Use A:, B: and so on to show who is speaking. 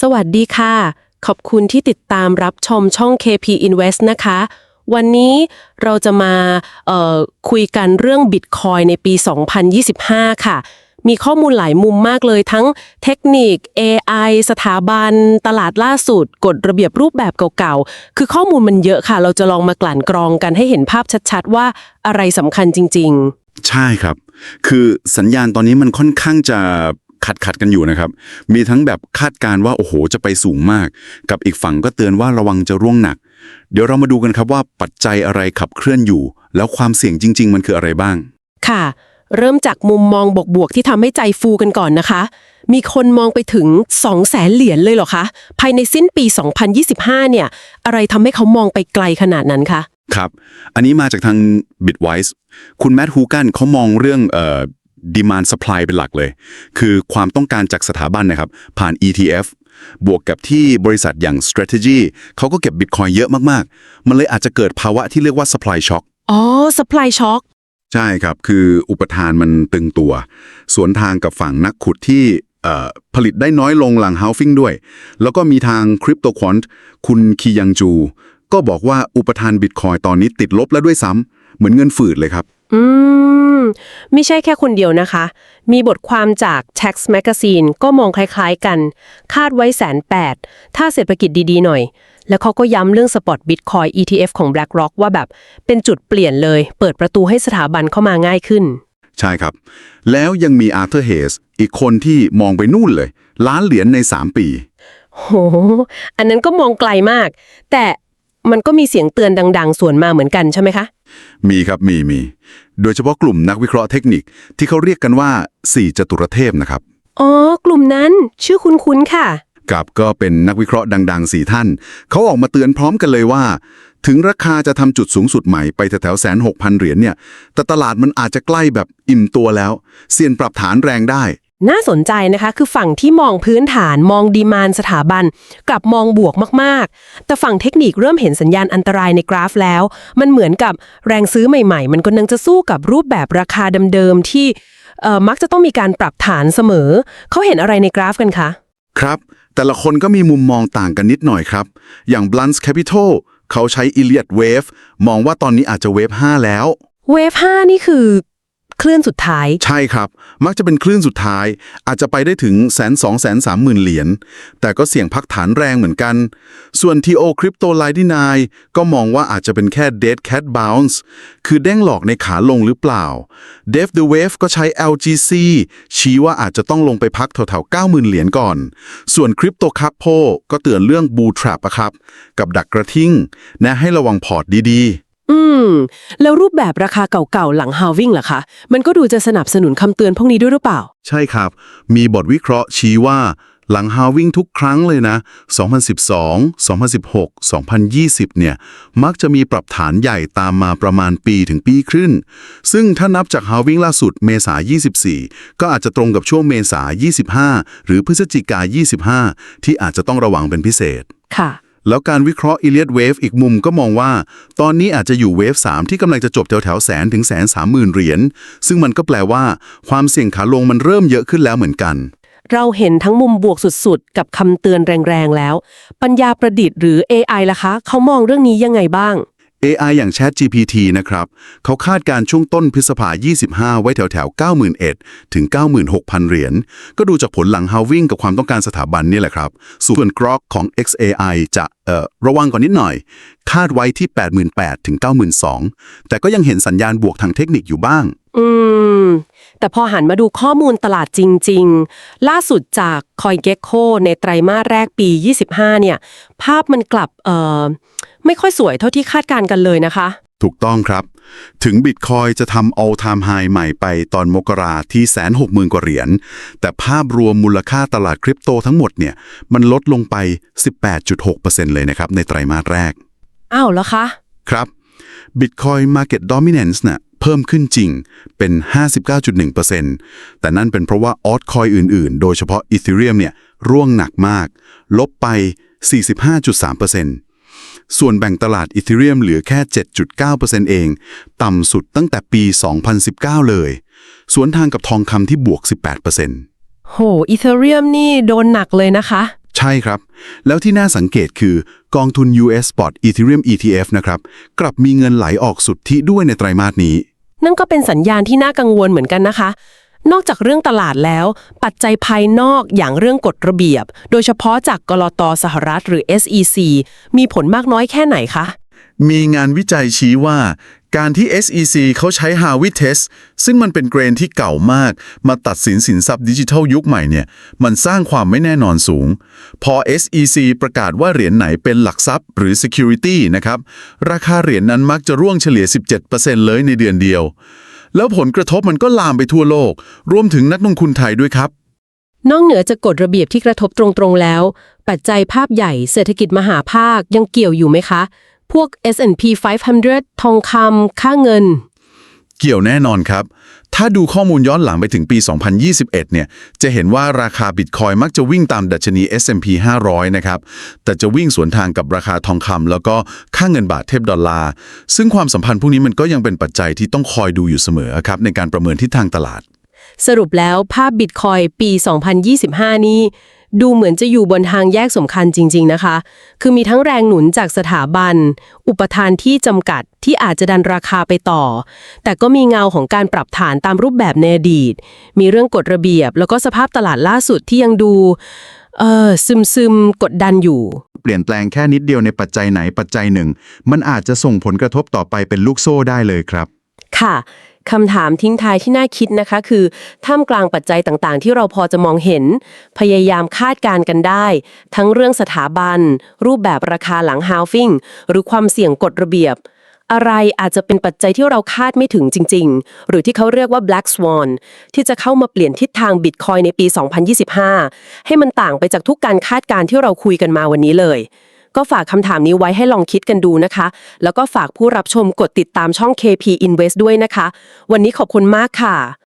A: สวัสดีค่ะ ขอบคุณที่ติดตามรับชมช่อง KP Invest นะคะ วันนี้เราจะมาคุยกันเรื่อง Bitcoin ในปี 2025 ค่ะ มีข้อมูลหลายมุมมากเลยทั้งเทคนิค AI สถาบัน ตลาดล่าสุด กฎระเบียบรูปแบบเก่าๆ คือข้อมูลมันเยอะค่ะ เราจะลองมากลั่นกรองกันให้เห็นภาพชัดๆ ว่าอะไรสำคัญจริงๆ
B: ใช่ครับ คือสัญญาณตอนนี้มันค่อนข้างจะ ขัดขัดๆกันอยู่นะครับ มีทั้งแบบคาดการณ์ว่าโอ้โหจะไปสูงมาก กับอีกฝั่งก็เตือนว่าระวังจะร่วงหนัก เดี๋ยวเรามาดูกันครับว่าปัจจัยอะไรขับเคลื่อนอยู่ แล้วความเสี่ยงจริง ๆ มันคืออะไรบ้าง
A: ๆค่ะ เริ่มจากมุมมองบวกๆที่ทำให้ใจฟูกันก่อนนะคะ มีคนมองไปถึง 2 0 0แสนเหรียญเลยเหรอคะ ภายในสิ้นปี 2025 เนี่ย อะไรทำให้เขามองไปไกลขนาดนั้นคะ
B: ครับ อันนี้มาจากทาง Bitwise คุณแมทฮูกันเขามองเรื่องเอ่อ demand supply เป็นหลักเลย คือความต้องการจากสถาบันนะครับ ผ่าน ETF บวกกับที่บริษัทอย่าง strategy เขาก็เก็บ Bitcoin เยอะมากๆ มันเลยอาจจะเกิดภาวะที่เรียกว่า supply shock
A: อ๋อ supply shock
B: ใช่ครับ คืออุปทานมันตึงตัว สวนทางกับฝั่งนักขุดที่เอ่อผลิตได้น้อยลงหลัง halving ด้วย แล้วก็มีทาง Crypto Quant คุณคียังจู ก็บอกว่าอุปทานบิตคอยตอนนี้ติดลบแล้วด้วยซ้ำเหมือนเงินฝืดเลยครับ
A: อืม ไม่ใช่แค่คนเดียวนะคะ มีบทความจาก Tax Magazine ก็มองคล้ายๆกัน คาดไว้แสนแปดถ้าเศรษฐกิจดีๆหน่อย แล้วเขาก็ย้ำเรื่องสปอต Bitcoin ETF ของ BlackRock ว่าแบบเป็นจุดเปลี่ยนเลย เปิดประตูให้สถาบันเข้ามาง่ายขึ้น
B: ใช่ครับ แล้วยังมีอาร์เธอร์เฮสอีกคนที่มองไปนู่นเลย ล้านเหรียญใน 3 ปี
A: โหอันนั้นก็มองไกลมาก แต่มันก็มีเสียงเตือนดัง ๆ ส่วนมาเหมือนกันใช่ไหมคะ
B: มีครับมีมี โดยเฉพาะกลุ่มนักวิเคราะห์เทคนิคที่เขาเรียกกันว่า 4 จตุรเทพนะครับ
A: อ๋อ กลุ่มนั้นชื่อคุ้นๆค่ะ
B: กับก็เป็นนักวิเคราะห์ดังๆสี่ท่าน เขาออกมาเตือนพร้อมกันเลยว่า ถึงราคาจะทำจุดสูงสุดใหม่ไปแถวๆแสนหกพันเหรียญเนี่ย แต่ตลาดมันอาจจะใกล้แบบอิ่มตัวแล้ว เสี่ยงปรับฐานแรงได้
A: น่าสนใจนะคะคือฝั่งที่มองพื้นฐานมองดีมานสถาบัน กลับมองบวกมาก ๆ แต่ฝั่งเทคนิคเริ่มเห็นสัญญาณอันตรายในกราฟแล้ว มันเหมือนกับแรงซื้อใหม่ ๆ มันก็นังจะสู้กับรูปแบบราคาเดิมๆที่เอ่อมักจะต้องมีการปรับฐานเสมอ เขาเห็นอะไรในกราฟกันคะ
B: ครับ แต่ละคนก็มีมุมมองต่างกันนิดหน่อยครับ อย่าง Blunt's Capital เขาใช้ Elliott Wave มองว่าตอนนี้อาจจะเวฟ5แล้ว
A: เวฟ5นี่คือ คลื่นสุดท้าย
B: ใช่ครับ มักจะเป็นคลื่นสุดท้าย อาจจะไปได้ถึงแสนสองแสนสามหมื่นเหรียญ แต่ก็เสี่ยงพักฐานแรงเหมือนกัน ส่วน TO Crypto l i g h t n i ก็มองว่าอาจจะเป็นแค่ Dead Cat Bounce คือเด้งหลอกในขาลงหรือเปล่า Dev the Wave ก็ใช้ LGC ชี้ว่าอาจจะต้องลงไปพักแถวๆ90,000 เหรียญก่อน ส่วน Crypto Capo ก็เตือนเรื่อง Bull Trap อะครับ กับดักกระทิ่งแนะให้ระวังพอร์ตดีๆ
A: อืม แล้วรูปแบบราคาเก่าๆ หลังฮาววิ่งล่ะคะ มันก็ดูจะสนับสนุนคำเตือนพวกนี้ด้วยหรือเปล่า
B: ใช่ครับ มีบทวิเคราะห์ชี้ว่า หลังฮาวิ่งทุกครั้งเลยนะ 2012 2016 2020 เนี่ย มักจะมีปรับฐานใหญ่ตามมาประมาณปีถึงปีครึ่ง ซึ่งถ้านับจากฮาวิ่งล่าสุดเมษา24 ก็อาจจะตรงกับช่วงเมษา25 หรือพฤศจิกา25 ที่อาจจะต้องระวังเป็นพิเศษ
A: ค่ะ
B: แล้วการวิเคราะห์ Elliott Wave อีกมุมก็มองว่า ตอนนี้อาจจะอยู่เวฟ 3 ที่กำลังจะจบแถวแถวแสนถึงแสนสามหมื่นเหรียญซึ่งมันก็แปลว่า ความเสี่ยงขาลงมันเริ่มเยอะขึ้นแล้วเหมือนกัน
A: เราเห็นทั้งมุมบวกสุดๆ กับคำเตือนแรงๆแล้ว ปัญญาประดิษฐ์หรือ AI ล่ะคะ เขามองเรื่องนี้ยังไงบ้าง
B: AI อย่าง Chat GPT นะครับ เขาคาดการช่วงต้นพฤษภา 25 ไว้แถวแถวๆ91,000 ถึง 96,000 เหรียญ ก็ดูจากผลหลัง halving กับความต้องการสถาบันนี่แหละครับ ส่วน Grok ของ XAI จะเอ่อระวังก่อนนิดหน่อย คาดไว้ที่ 88,000 ถึง 92,000 แต่ก็ยังเห็นสัญญาณบวกทางเทคนิคอยู่บ้าง
A: อืม แต่พอหันมาดูข้อมูลตลาดจริง ๆ ล่าสุดจาก CoinGecko ในไตรมาสแรกปี 25 เนี่ย ภาพมันกลับเอ่อ ไม่ค่อยสวยเท่าที่คาดการณ์กันเลยนะคะ
B: ถูกต้องครับ ถึงบิตคอยจะทำ all time high ใหม่ไปตอนมกราที่แสนหกหมื่นกว่าเหรียญ แต่ภาพรวมมูลค่าตลาดคริปโตทั้งหมดเนี่ย มันลดลงไป 18.6%เลยนะครับ ในไตรมาสแรก
A: อ้าวแล้วคะ
B: ครับ Bitcoin Market Dominance น่ะเพิ่มขึ้นจริงเป็น 59.1%แต่นั่นเป็นเพราะว่าออ t คอยอื่นๆ โดยเฉพาะ Ethereum เนี่ยร่วงหนักมาก ลบไป 45.3% ส่วนแบ่งตลาด Ethereum เหลือแค่ 7.9%เอง ต่ำสุดตั้งแต่ปี 2019 เลย สวนทางกับทองคำที่บวก 18%
A: โหอีเธอเรียมนี่โดนหนักเลยนะคะ
B: ใช่ครับ แล้วที่น่าสังเกตคือกองทุน US Spot Ethereum ETF นะครับ กลับมีเงินไหลออกสุทธิด้วยในไตรมาสนี้
A: นั่นก็เป็นสัญญาณที่น่ากังวลเหมือนกันนะคะ นอกจากเรื่องตลาดแล้ว ปัจจัยภายนอกอย่างเรื่องกฎระเบียบ โดยเฉพาะจากกลตสหรัฐหรือ SEC มีผลมากน้อยแค่ไหนคะ
B: มีงานวิจัยชี้ว่า การที่ SEC เขาใช้ Harvey Test ซึ่งมันเป็นเกรนที่เก่ามาก มาตัดสินสินทรัพย์ดิจิทัลยุคใหม่เนี่ย มันสร้างความไม่แน่นอนสูง พอ SEC ประกาศว่าเหรียญไหนเป็นหลักทรัพย์หรือ Security นะครับ ราคาเหรียญนั้นมักจะร่วงเฉลี่ย 17%เลยในเดือนเดียว แล้วผลกระทบมันก็ลามไปทั่วโลก รวมถึงนักลงทุนไทยด้วยครับ
A: นอกเหนือจากกฎระเบียบที่กระทบตรงๆแล้ว ปัจจัยภาพใหญ่เศรษฐกิจมหาภาคยังเกี่ยวอยู่ไหมคะ พวก S&P 500 ทองคำค่าเงิน
B: เกี่ยวแน่นอนครับ ถ้าดูข้อมูลย้อนหลังไปถึงปี 2021 เนี่ย จะเห็นว่าราคาบิตคอยมักจะวิ่งตามดัชนี S&P 500 นะครับ แต่จะวิ่งสวนทางกับราคาทองคำแล้วก็ค่าเงินบาทเทียบดอลลาร์ ซึ่งความสัมพันธ์พวกนี้มันก็ยังเป็นปัจจัยที่ต้องคอยดูอยู่เสมอครับในการประเมินทิศทางตลาด
A: สรุปแล้วภาพบิตคอยปี 2025 นี้ดูเหมือนจะอยู่บนทางแยกสำคัญจริง ๆ นะคะ คือมีทั้งแรงหนุนจากสถาบัน อุปทานที่จำกัด ที่อาจจะดันราคาไปต่อ แต่ก็มีเงาของการปรับฐานตามรูปแบบในอดีต มีเรื่องกฎระเบียบ แล้วก็สภาพตลาดล่าสุดที่ยังดูเออซึมซึมๆกดดันอยู่
C: เปลี่ยนแปลงแค่นิดเดียวในปัจจัยไหนปัจจัยหนึ่ง มันอาจจะส่งผลกระทบต่อไปเป็นลูกโซ่ได้เลยครับ
A: ค่ะคำถามทิ้งท้ายที่น่าคิดนะคะคือ ท่ามกลางปัจจัยต่างๆ ที่เราพอจะมองเห็น พยายามคาดการณ์กันได้ ทั้งเรื่องสถาบัน รูปแบบราคาหลังฮาวฟิงหรือความเสี่ยงกฎระเบียบ อะไรอาจจะเป็นปัจจัยที่เราคาดไม่ถึงจริง ๆ หรือที่เขาเรียกว่า black swan ที่จะเข้ามาเปลี่ยนทิศทางบิตคอยในปี 2025 ให้มันต่างไปจากทุกการคาดการณ์ที่เราคุยกันมาวันนี้เลย ก็ฝากคำถามนี้ไว้ให้ลองคิดกันดูนะคะ แล้วก็ฝากผู้รับชมกดติดตามช่อง KP Invest ด้วยนะคะ วันนี้ขอบคุณมากค่ะ